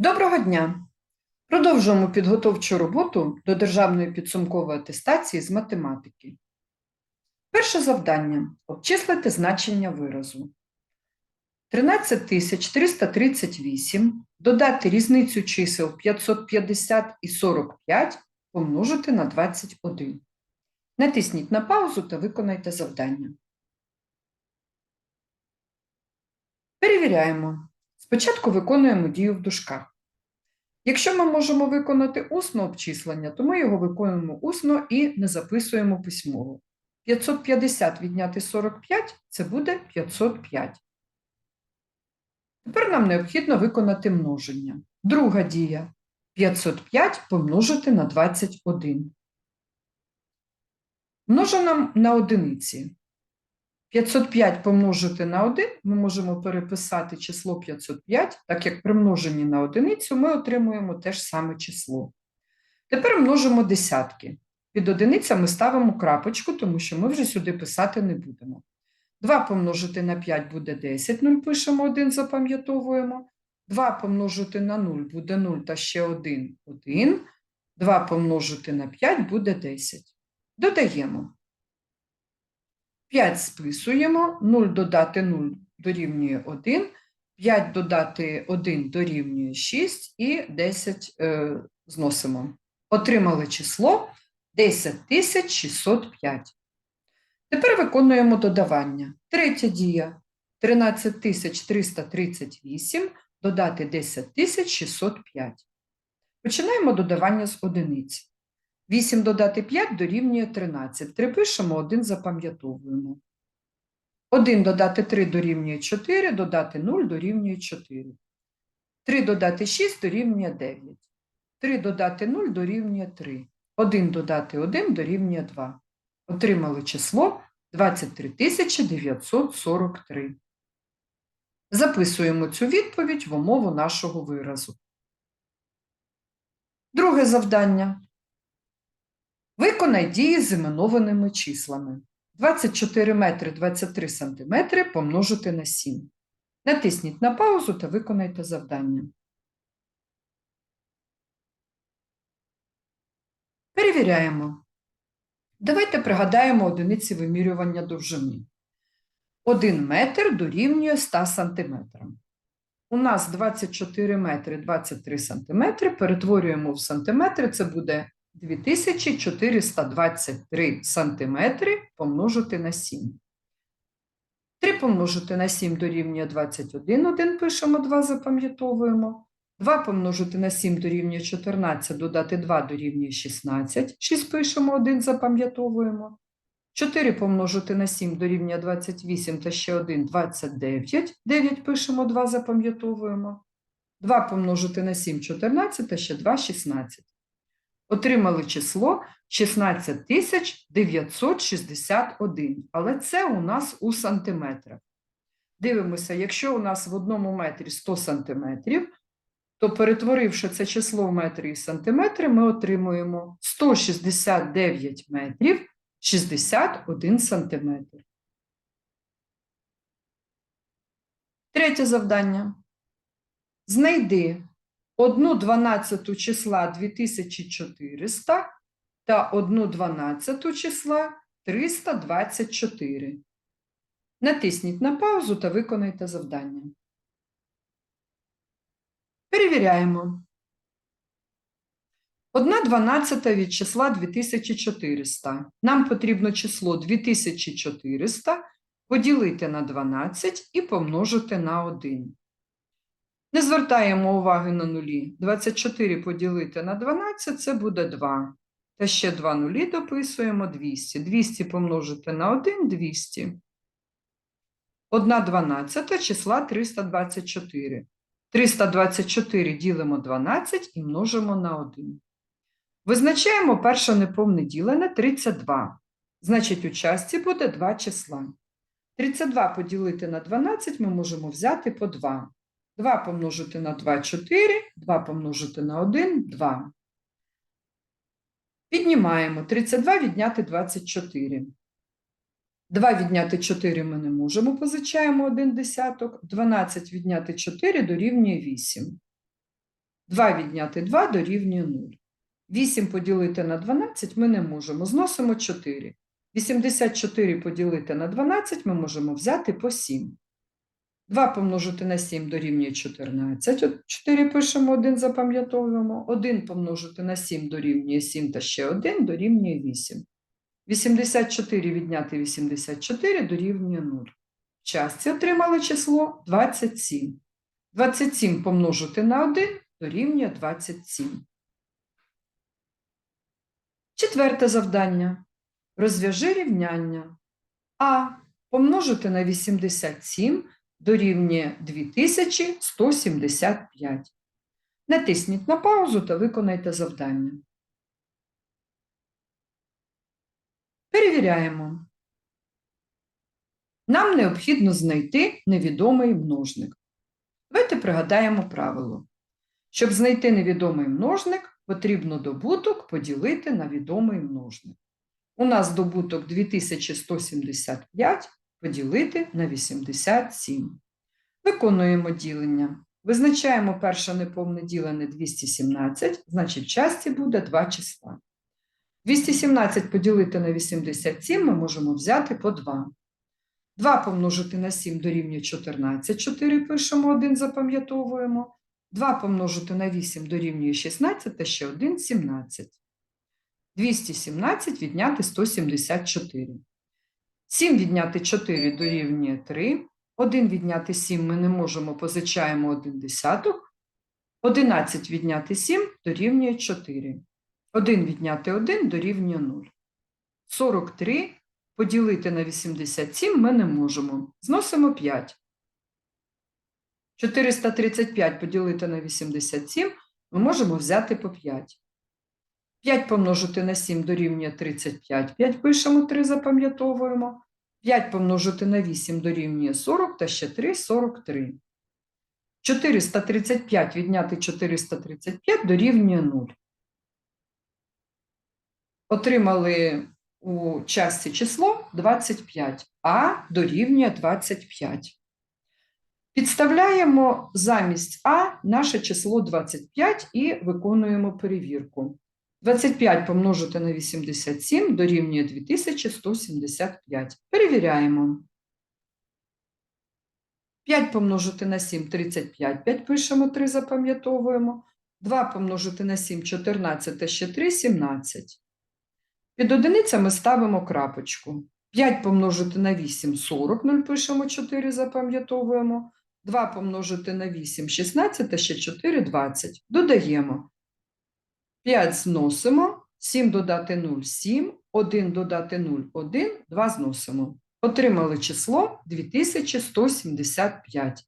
Доброго дня! Продовжуємо підготовчу роботу до державної підсумкової атестації з математики. Перше завдання обчислити значення виразу. 13338 додати різницю чисел 550 і 45 помножити на 21. Натисніть на паузу та виконайте завдання. Перевіряємо. Спочатку виконуємо дію в дужках. Якщо ми можемо виконати усно обчислення, то ми його виконуємо усно і не записуємо письмово. 550 відняти 45 це буде 505. Тепер нам необхідно виконати множення. Друга дія 505 помножити на 21. Множимо на одиниці. 505 помножити на 1 ми можемо переписати число 505, так як при множенні на одиницю ми отримуємо те ж саме число. Тепер множимо десятки. Під одиницями ставимо крапочку, тому що ми вже сюди писати не будемо. 2 помножити на 5 буде 10, 0 пишемо 1, запам'ятовуємо. 2 помножити на 0 буде 0 та ще 1 – 1. 2 помножити на 5 буде 10. Додаємо. 5 списуємо, 0 додати 0 дорівнює 1, 5 додати 1 дорівнює 6 і 10 е, зносимо. Отримали число 10605. Тепер виконуємо додавання. Третя дія 13338 додати 10605. Починаємо додавання з одиниць. 8 додати 5 дорівнює 13. 3 пишемо, 1 запам'ятовуємо. 1 додати 3 дорівнює 4, додати 0 дорівнює 4. 3 додати 6 дорівнює 9. 3 додати 0 дорівнює 3. 1 додати 1 дорівнює 2. Отримали число 23 943. Записуємо цю відповідь в умову нашого виразу. Друге завдання. Виконай дії з іменованими числами. 24 метри 23 сантиметри помножити на 7. Натисніть на паузу та виконайте завдання. Перевіряємо. Давайте пригадаємо одиниці вимірювання довжини. 1 метр дорівнює 100 сантиметрам. У нас 24 метри 23 сантиметри, перетворюємо в сантиметри, це буде 2423 сантиметри помножити на 7. 3 помножити на 7 дорівнює 21, 1 пишемо, 2 запам'ятовуємо. 2 помножити на 7 дорівнює 14, додати 2 дорівнює 16, 6 пишемо, 1 запам'ятовуємо. 4 помножити на 7 дорівнює 28 та ще 1 – 29, 9 пишемо, 2 запам'ятовуємо. 2 помножити на 7 – 14 та ще 2 – 16. Отримали число 16 961, але це у нас у сантиметрах. Дивимося, якщо у нас в одному метрі 100 сантиметрів, то перетворивши це число в метри і сантиметри, ми отримуємо 169 метрів 61 сантиметр. Третє завдання. Знайди 1 дванадцяту числа 2400 та 1 дванадцяту числа 324. Натисніть на паузу та виконайте завдання. Перевіряємо. 1 дванадцята від числа 2400. Нам потрібно число 2400 поділити на 12 і помножити на 1. Не звертаємо уваги на нулі. 24 поділити на 12 – це буде 2. Та ще 2 нулі дописуємо 200. 200 помножити на 1 – 200. 1 дванадцята числа 324. 324 ділимо 12 і множимо на 1. Визначаємо перше неповне ділене 32. Значить, у частці буде 2 числа. 32 поділити на 12 ми можемо взяти по 2. 2 помножити на 2 – 4, 2 помножити на 1 – 2. Піднімаємо 32 відняти 24. 2 відняти 4 ми не можемо, позичаємо 1 десяток. 12 відняти 4 дорівнює 8. 2 відняти 2 дорівнює 0. 8 поділити на 12 ми не можемо. Зносимо 4. 84 поділити на 12 ми можемо взяти по 7. 2 помножити на 7 дорівнює 14. От 4 пишемо, 1 запам'ятовуємо. 1 помножити на 7 дорівнює 7 та ще 1 дорівнює 8. 84 відняти 84 дорівнює 0. В частці отримали число 27. 27 помножити на 1 дорівнює 27. Четверте завдання. Розв'яжи рівняння. А помножити на 87 дорівнює 2175. Натисніть на паузу та виконайте завдання. Перевіряємо. Нам необхідно знайти невідомий множник. Давайте пригадаємо правило. Щоб знайти невідомий множник, потрібно добуток поділити на відомий множник. У нас добуток 2175 поділити на 87. Виконуємо ділення. Визначаємо перше неповне ділене 217, значить в часті буде два числа. 217 поділити на 87 ми можемо взяти по 2. 2 помножити на 7 дорівнює 14, 4 пишемо, 1 запам'ятовуємо. 2 помножити на 8 дорівнює 16 та ще 1 – 17. 217 відняти 174. 7 відняти 4 дорівнює 3. 1 відняти 7 ми не можемо, позичаємо 1 десяток. 11 відняти 7 дорівнює 4. 1 відняти 1 дорівнює 0. 43 поділити на 87 ми не можемо. Зносимо 5. 435 поділити на 87 ми можемо взяти по 5. 5 помножити на 7 дорівнює 35. 5 пишемо, 3 запам'ятовуємо. 5 помножити на 8 дорівнює 40 та ще 3 – 43. 435 відняти 435 дорівнює 0. Отримали у частці число 25, а дорівнює 25. Підставляємо замість А наше число 25 і виконуємо перевірку. 25 помножити на 87 дорівнює 2175. Перевіряємо. 5 помножити на 7 – 35. 5 пишемо, 3 запам'ятовуємо. 2 помножити на 7 – 14, та ще 3 – 17. Під одиницями ставимо крапочку. 5 помножити на 8 – 40, 0 пишемо, 4 запам'ятовуємо. 2 помножити на 8 – 16, та ще 4 – 20. Додаємо. 5 зносимо, 7 додати 0 – 7, 1 додати 0 – 1, 2 зносимо. Отримали число 2175.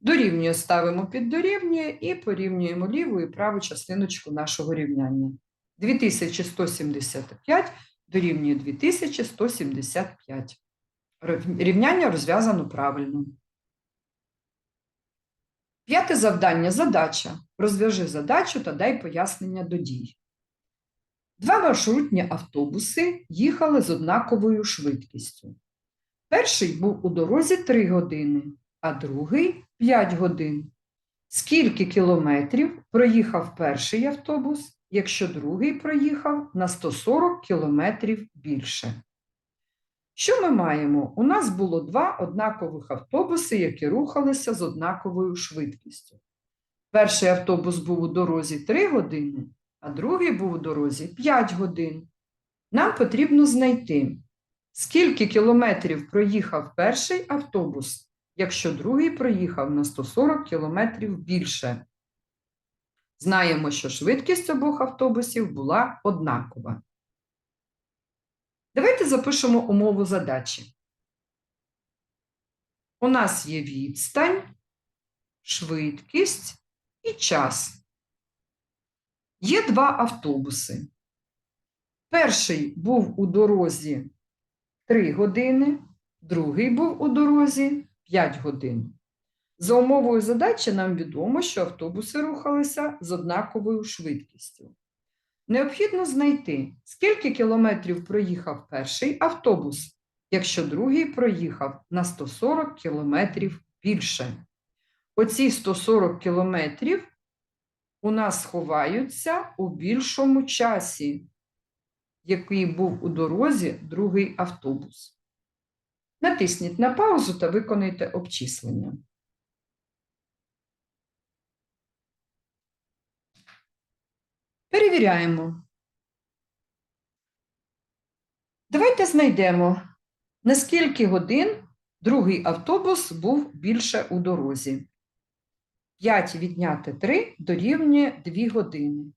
Дорівнює ставимо під дорівнює і порівнюємо ліву і праву частиночку нашого рівняння. 2175 дорівнює 2175. Рівняння розв'язано правильно. П'яте завдання – задача. Розв'яжи задачу та дай пояснення до дій. Два маршрутні автобуси їхали з однаковою швидкістю. Перший був у дорозі 3 години, а другий 5 годин. Скільки кілометрів проїхав перший автобус, якщо другий проїхав на 140 кілометрів більше? Що ми маємо? У нас було два однакових автобуси, які рухалися з однаковою швидкістю. Перший автобус був у дорозі 3 години, а другий був у дорозі 5 годин. Нам потрібно знайти, скільки кілометрів проїхав перший автобус, якщо другий проїхав на 140 кілометрів більше. Знаємо, що швидкість обох автобусів була однакова. Давайте запишемо умову задачі. У нас є відстань, швидкість і час. Є два автобуси. Перший був у дорозі 3 години, другий був у дорозі 5 годин. За умовою задачі нам відомо, що автобуси рухалися з однаковою швидкістю. Необхідно знайти, скільки кілометрів проїхав перший автобус, якщо другий проїхав на 140 кілометрів більше. Оці 140 кілометрів у нас ховаються у більшому часі, який був у дорозі другий автобус. Натисніть на паузу та виконайте обчислення. Перевіряємо. Давайте знайдемо, на скільки годин другий автобус був більше у дорозі. 5 відняти 3 дорівнює 2 години.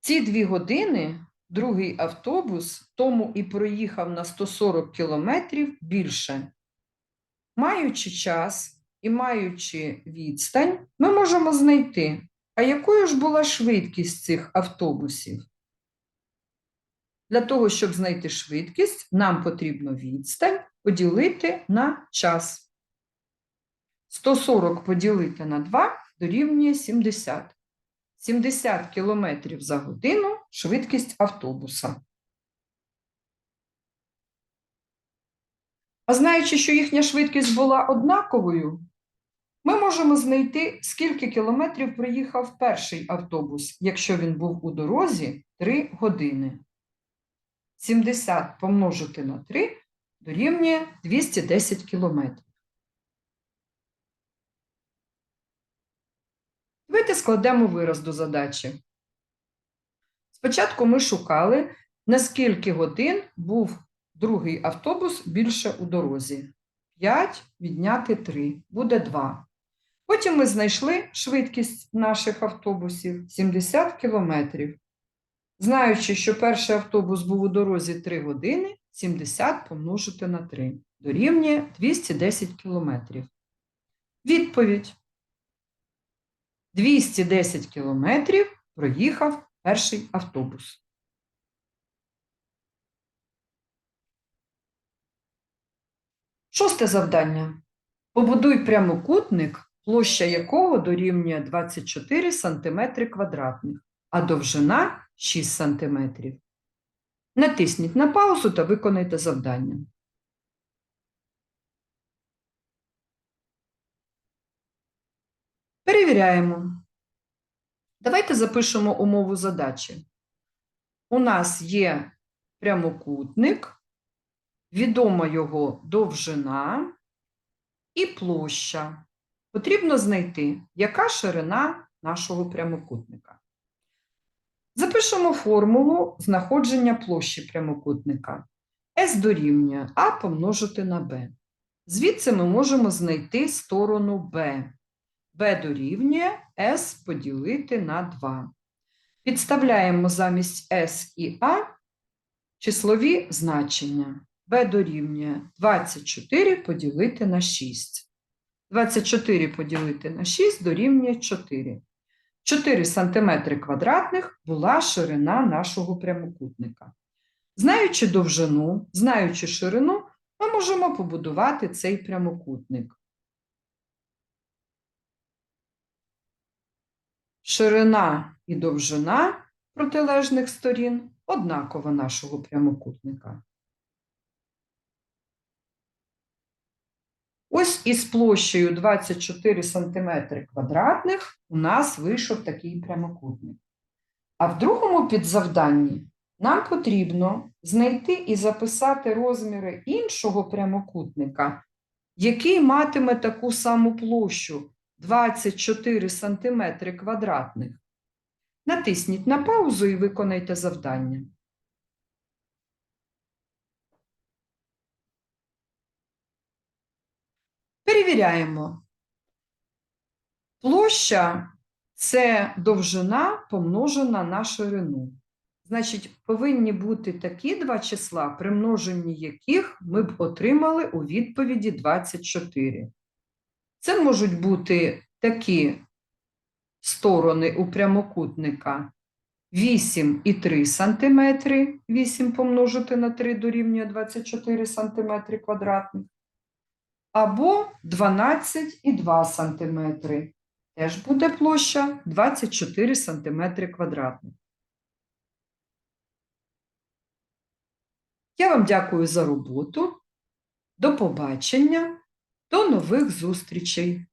Ці 2 години другий автобус тому і проїхав на 140 кілометрів більше. Маючи час і маючи відстань, ми можемо знайти, а якою ж була швидкість цих автобусів. Для того, щоб знайти швидкість, нам потрібно відстань поділити на час. 140 поділити на 2 дорівнює 70. 70 км за годину швидкість автобуса. А знаючи, що їхня швидкість була однаковою, ми можемо знайти, скільки кілометрів проїхав перший автобус, якщо він був у дорозі 3 години. 70 помножити на 3 дорівнює 210 кілометрів. Давайте складемо вираз до задачі. Спочатку ми шукали, на скільки годин був другий автобус більше у дорозі. 5 відняти 3 буде 2. Потім ми знайшли швидкість наших автобусів 70 кілометрів. Знаючи, що перший автобус був у дорозі 3 години, 70 помножити на 3 дорівнює 210 кілометрів. Відповідь. 210 кілометрів проїхав перший автобус. Шосте завдання. Побудуй прямокутник, площа якого дорівнює 24 см квадратних, а довжина 6 см. Натисніть на паузу та виконайте завдання. Перевіряємо. Давайте запишемо умову задачі. У нас є прямокутник, відома його довжина і площа. Потрібно знайти, яка ширина нашого прямокутника. Запишемо формулу знаходження площі прямокутника. S дорівнює А помножити на Б. Звідси ми можемо знайти сторону Б. b дорівнює S поділити на 2. Підставляємо замість S і А числові значення. b дорівнює 24 поділити на 6. 24 поділити на 6 дорівнює 4. 4 см квадратних була ширина нашого прямокутника. Знаючи довжину, знаючи ширину, ми можемо побудувати цей прямокутник. Ширина і довжина протилежних сторін однакова нашого прямокутника. Ось із площею 24 см квадратних у нас вийшов такий прямокутник. А в другому підзавданні нам потрібно знайти і записати розміри іншого прямокутника, який матиме таку саму площу 24 см квадратних. Натисніть на паузу і виконайте завдання. Перевіряємо. Площа це довжина помножена на ширину. Значить, повинні бути такі два числа, при множенні яких ми б отримали у відповіді 24. Це можуть бути такі сторони у прямокутника 8 і 3 см, 8 помножити на 3 дорівнює 24 см квадратних, або 12,2 см. Теж буде площа 24 см квадратних. Я вам дякую за роботу. До побачення, до нових зустрічей!